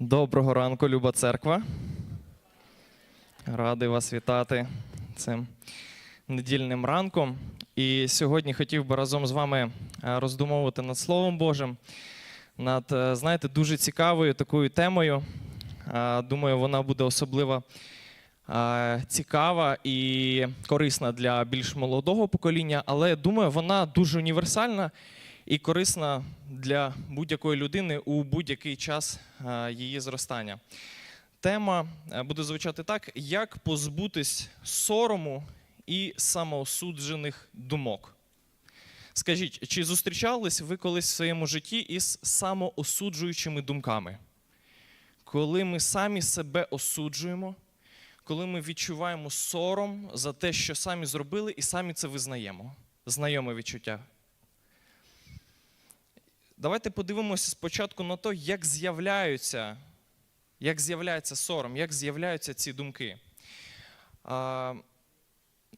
Доброго ранку, Люба Церква. Радий вас вітати цим недільним ранком. І сьогодні хотів би разом з вами е, роздумовувати над Словом Божим, над, е, знаєте, дуже цікавою такою темою. Е, Думаю, вона буде особливо цікава і корисна для більш молодого покоління, але думаю, вона дуже універсальна і корисна для будь-якої людини у будь-який час е, її зростання. Тема е, буде звучати так: як позбутись сорому і самоосуджених думок. Скажіть, чи зустрічались ви колись в своєму житті із самоосуджуючими думками? Коли ми самі себе осуджуємо, коли ми відчуваємо сором за те, що самі зробили, і самі це визнаємо. Знайоме відчуття. Давайте подивимося спочатку на те, як з'являються, як з'являється сором, як з'являються ці думки. А,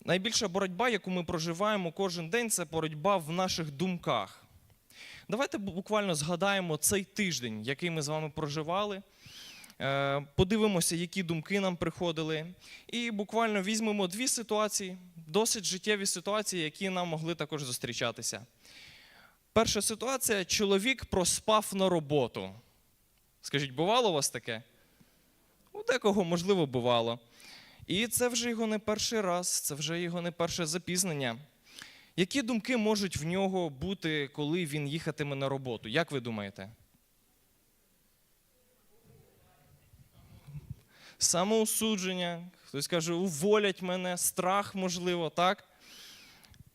найбільша боротьба, яку ми проживаємо кожен день, це боротьба в наших думках. Давайте буквально згадаємо цей тиждень, який ми з вами проживали. Е, Подивимося, які думки нам приходили, і буквально візьмемо дві ситуації, досить життєві ситуації, які нам могли також зустрічатися. Перша ситуація: чоловік проспав на роботу. Скажіть, бувало у вас таке? У декого, можливо, бувало. І це вже його не перший раз, це вже його не перше запізнення. Які думки можуть в нього бути, коли він їхатиме на роботу? Як ви думаєте? Самоусудження, хтось каже, уволять мене, страх, можливо, так?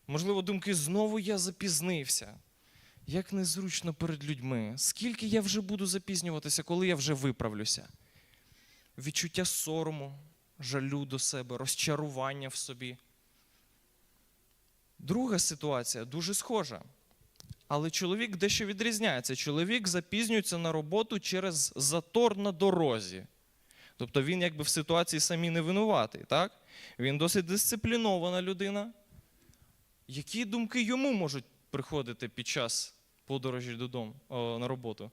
Можливо, думки, знову я запізнився. Як незручно перед людьми. Скільки я вже буду запізнюватися, коли я вже виправлюся? Відчуття сорому, жалю до себе, розчарування в собі. Друга ситуація дуже схожа. Але чоловік дещо відрізняється. Чоловік запізнюється на роботу через затор на дорозі. Тобто він якби в ситуації самі не винуватий. Так? Він досить дисциплінована людина. Які думки йому можуть приходити під час подорожі додому о, на роботу?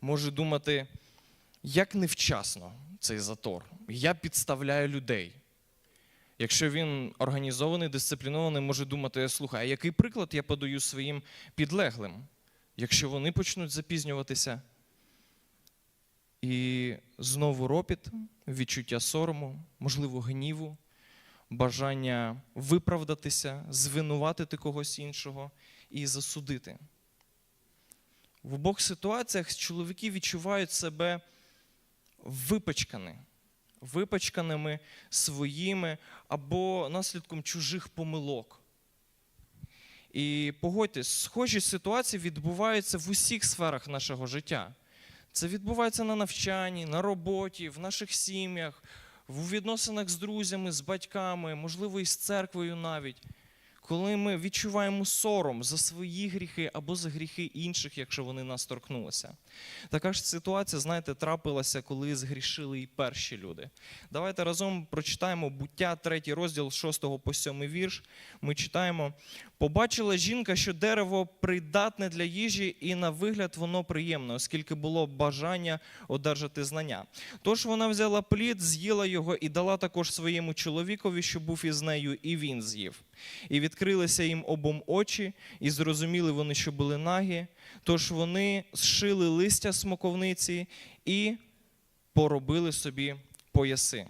Може думати, як невчасно цей затор. Я підставляю людей. Якщо він організований, дисциплінований, може думати, слухай, а який приклад я подаю своїм підлеглим, якщо вони почнуть запізнюватися? І знову ропіт, відчуття сорому, можливо, гніву, бажання виправдатися, звинуватити когось іншого і засудити. В обох ситуаціях чоловіки відчувають себе випачкані, випачканими своїми або наслідком чужих помилок. І погодьтесь, схожі ситуації відбуваються в усіх сферах нашого життя. Це відбувається на навчанні, на роботі, в наших сім'ях, в відносинах з друзями, з батьками, можливо, і з церквою навіть. Коли ми відчуваємо сором за свої гріхи або за гріхи інших, якщо вони нас торкнулися. Така ж ситуація, знаєте, трапилася, коли згрішили і перші люди. Давайте разом прочитаємо буття, 3 розділ 6 по 7 вірш. Ми читаємо: побачила жінка, що дерево придатне для їжі, і на вигляд воно приємне, оскільки було бажання одержати знання. Тож вона взяла плід, з'їла його і дала також своєму чоловікові, що був із нею, і він з'їв. І відкрилися їм обом очі, і зрозуміли вони, що були нагі. Тож вони зшили листя смоковниці і поробили собі пояси.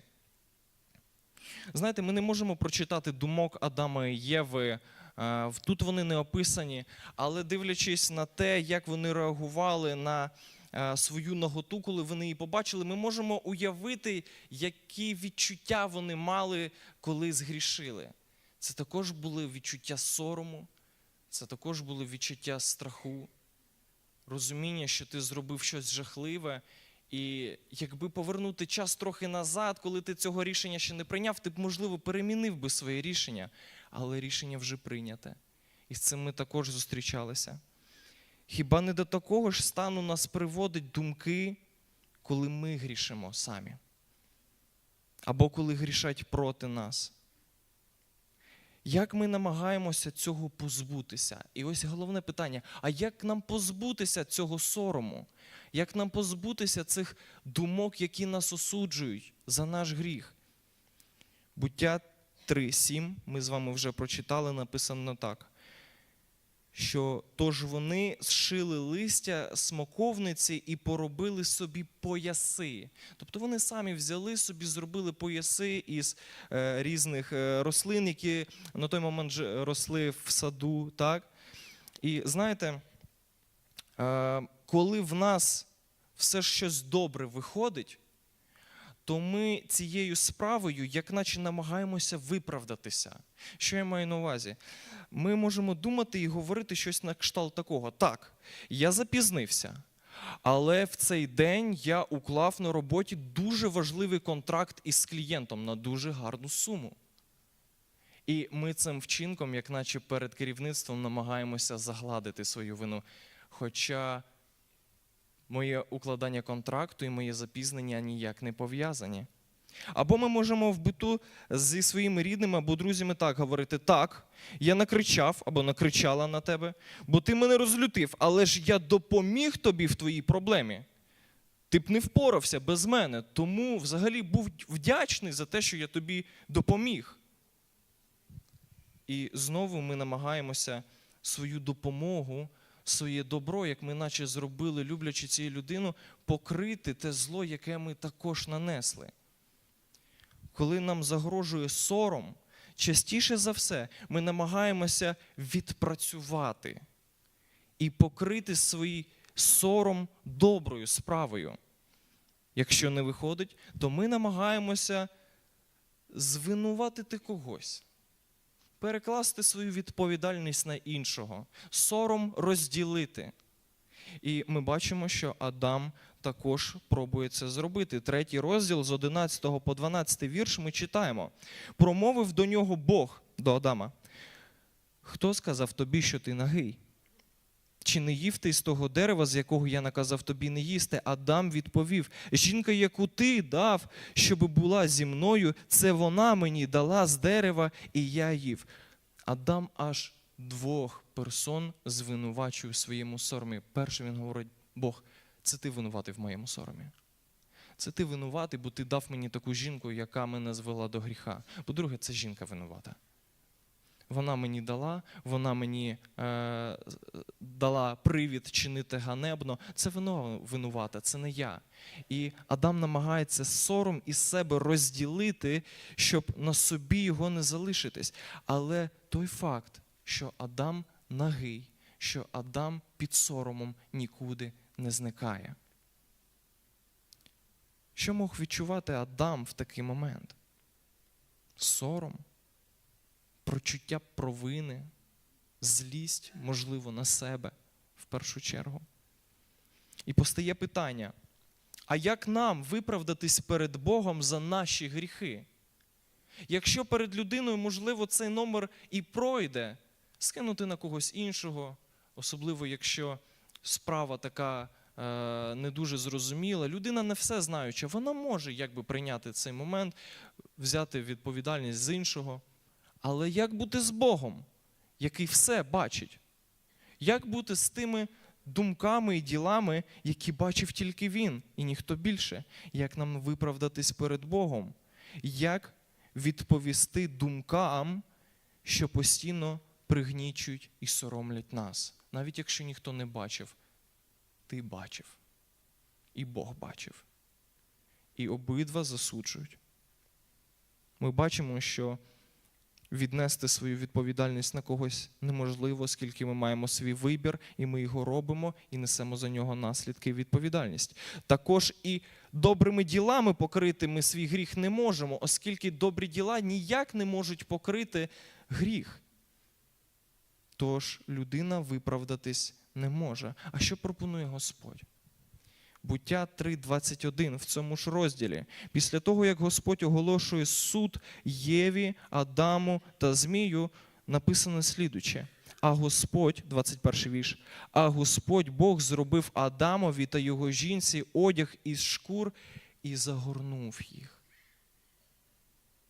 Знаєте, ми не можемо прочитати думок Адама і Єви. Е, Тут вони не описані, але дивлячись на те, як вони реагували на е, свою наготу, коли вони її побачили, ми можемо уявити, які відчуття вони мали, коли згрішили. Це також були відчуття сорому, це також були відчуття страху, розуміння, що ти зробив щось жахливе. І якби повернути час трохи назад, коли ти цього рішення ще не прийняв, ти б, можливо, перемінив би своє рішення, але рішення вже прийняте. І з цим ми також зустрічалися. Хіба не до такого ж стану нас приводить думки, коли ми грішимо самі? Або коли грішать проти нас? Як ми намагаємося цього позбутися? І ось головне питання: а як нам позбутися цього сорому? Як нам позбутися цих думок, які нас осуджують за наш гріх? Буття 3.7, ми з вами вже прочитали, написано так. Що тож вони зшили листя смоковниці і поробили собі пояси. Тобто вони самі взяли собі, зробили пояси із е, різних е, рослин, які на той момент ж росли в саду. Так? І знаєте, е, коли в нас все щось добре виходить, то ми цією справою, як наче намагаємося виправдатися. Що я маю на увазі? Ми можемо думати і говорити щось на кшталт такого. Так, я запізнився, але в цей день я уклав на роботі дуже важливий контракт із клієнтом на дуже гарну суму. І ми цим вчинком, як наче перед керівництвом, намагаємося загладити свою вину. Хоча моє укладання контракту і моє запізнення ніяк не пов'язані. Або ми можемо в биту зі своїми рідними або друзями так говорити: так, я накричав або накричала на тебе, бо ти мене розлютив, але ж я допоміг тобі в твоїй проблемі. Ти б не впорався без мене, тому взагалі був вдячний за те, що я тобі допоміг. І знову ми намагаємося свою допомогу, своє добро, як ми наче зробили, люблячи цією людину, покрити те зло, яке ми також нанесли. Коли нам загрожує сором, частіше за все ми намагаємося відпрацювати і покрити свій сором доброю справою. Якщо не виходить, то ми намагаємося звинуватити когось, перекласти свою відповідальність на іншого, сором розділити. І ми бачимо, що Адам також пробує це зробити. Третій розділ з 11 по 12 вірш ми читаємо. Промовив до нього Бог до Адама. Хто сказав тобі, що ти нагий? Чи не їв ти з того дерева, з якого я наказав тобі не їсти? Адам відповів: Жінка, яку ти дав, щоб була зі мною, це вона мені дала з дерева, і я їв. Адам аж двох персон звинувачує у своєму соромі. Перший він говорить: Бог, це ти винуватий в моєму соромі. Це ти винуватий, бо ти дав мені таку жінку, яка мене звела до гріха. По-друге, це жінка винувата. Вона мені дала, вона мені е, дала привід чинити ганебно. Це вино винувата, це не я. І Адам намагається сором із себе розділити, щоб на собі його не залишитись. Але той факт, що Адам нагий, що Адам під соромом нікуди не зникає. Що мог відчувати Адам в такий момент? Сором, прочуття провини, злість, можливо, на себе в першу чергу. І постає питання: а як нам виправдатись перед Богом за наші гріхи? Якщо перед людиною, можливо, цей номер і пройде, скинути на когось іншого, особливо якщо справа така е, не дуже зрозуміла, людина не все знаюча, вона може якби прийняти цей момент, взяти відповідальність з іншого. Але як бути з Богом, який все бачить? Як бути з тими думками і ділами, які бачив тільки він і ніхто більше? Як нам виправдатись перед Богом? Як відповісти думкам, що постійно пригнічують і соромлять нас, навіть якщо ніхто не бачив, ти бачив, і Бог бачив. І обидва засуджують. Ми бачимо, що віднести свою відповідальність на когось неможливо, оскільки ми маємо свій вибір, і ми його робимо і несемо за нього наслідки і відповідальність. Також і добрими ділами покрити ми свій гріх не можемо, оскільки добрі діла ніяк не можуть покрити гріх. Тож людина виправдатись не може. А що пропонує Господь? Буття 3.21 в цьому ж розділі. Після того, як Господь оголошує суд Єві, Адаму та Змію, написано слідуче. А Господь, 21 вірш, а Господь Бог зробив Адамові та його жінці одяг із шкур і загорнув їх.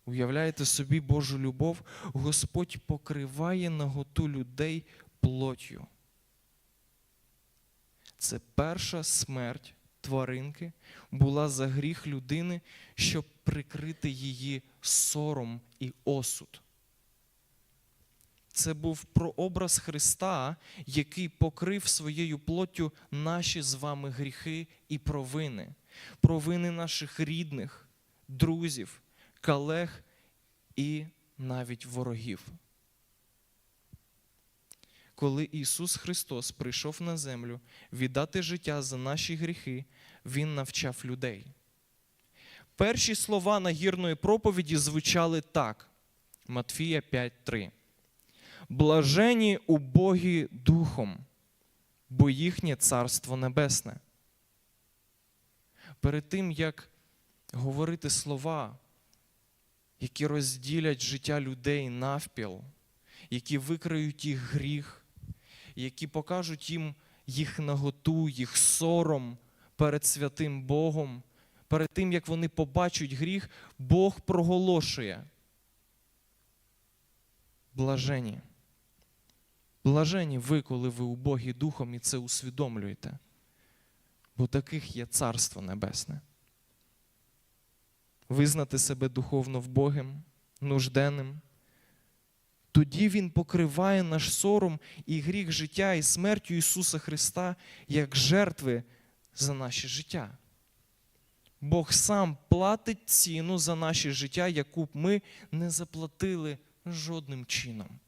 Уявляєте собі Божу любов, Господь покриває наготу людей плоттю. Це перша смерть тваринки була за гріх людини, щоб прикрити її сором і осуд. Це був прообраз Христа, який покрив своєю плоттю наші з вами гріхи і провини, провини наших рідних, друзів, колег і навіть ворогів. Коли Ісус Христос прийшов на землю віддати життя за наші гріхи, Він навчав людей. Перші слова нагірної проповіді звучали так: Матфія 5:3. Блажені убогі духом, бо їхнє царство небесне. Перед тим, як говорити слова, які розділять життя людей навпіл, які викриють їх гріх, які покажуть їм їх наготу, їх сором перед святим Богом, перед тим, як вони побачать гріх, Бог проголошує. Блажені. Блажені ви, коли ви убогі духом і це усвідомлюєте, бо таких є Царство Небесне. Визнати себе духовно вбогим, нужденним. Тоді Він покриває наш сором і гріх життя і смертю Ісуса Христа як жертви за наше життя. Бог сам платить ціну за наше життя, яку б ми не заплатили жодним чином.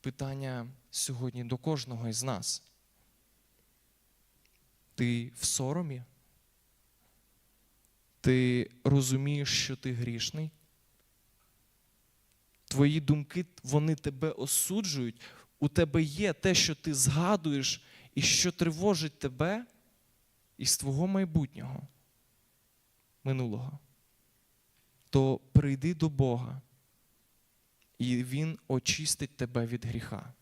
Питання сьогодні до кожного із нас. Ти в соромі? Ти розумієш, що ти грішний? Твої думки, вони тебе осуджують. У тебе є те, що ти згадуєш, і що тривожить тебе із твого майбутнього, минулого. То прийди до Бога, і Він очистить тебе від гріха.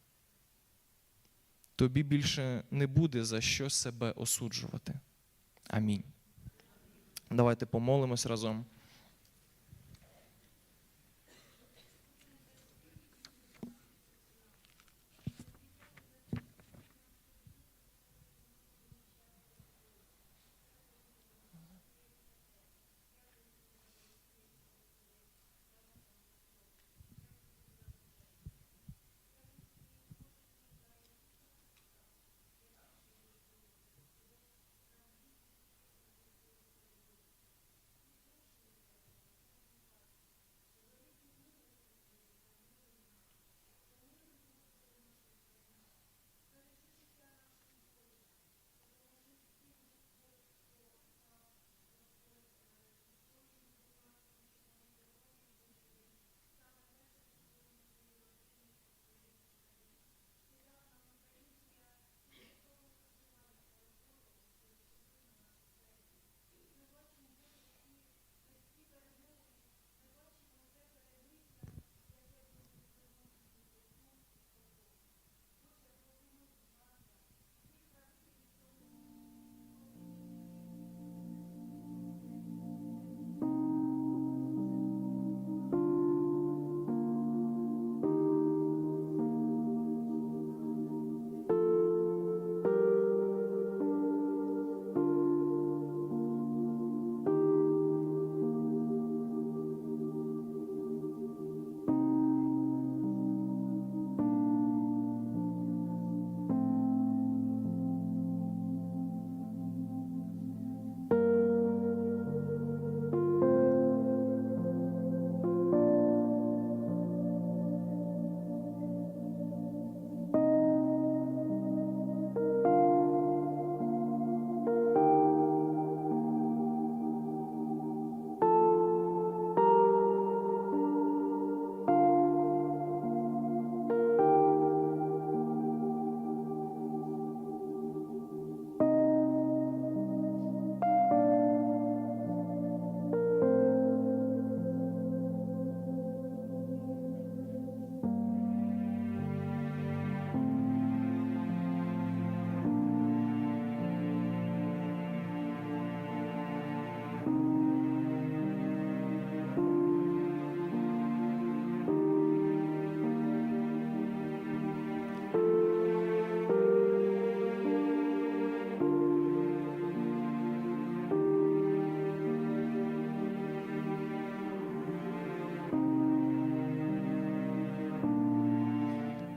Тобі більше не буде за що себе осуджувати. Амінь. Давайте помолимось разом.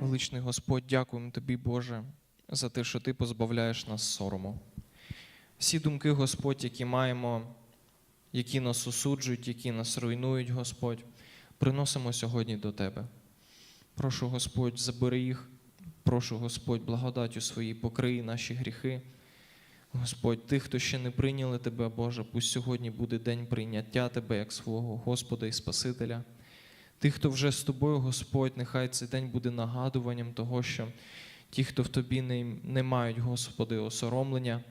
Величний Господь, дякуємо тобі, Боже, за те, що ти позбавляєш нас сорому. Всі думки, Господь, які маємо, які нас осуджують, які нас руйнують, Господь, приносимо сьогодні до Тебе. Прошу, Господь, забери їх. Прошу, Господь, благодаттю своїй покрий наші гріхи. Господь, тих, хто ще не прийняли Тебе, Боже, пусть сьогодні буде день прийняття Тебе як свого Господа і Спасителя. Тих, хто вже з тобою, Господь, нехай цей день буде нагадуванням того, що ті, хто в тобі не, не мають, Господи, осоромлення,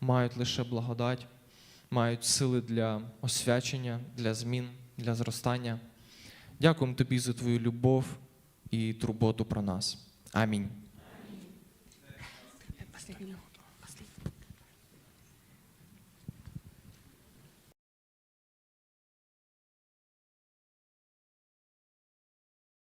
мають лише благодать, мають сили для освячення, для змін, для зростання. Дякуємо тобі за твою любов і турботу про нас. Амінь. Последний.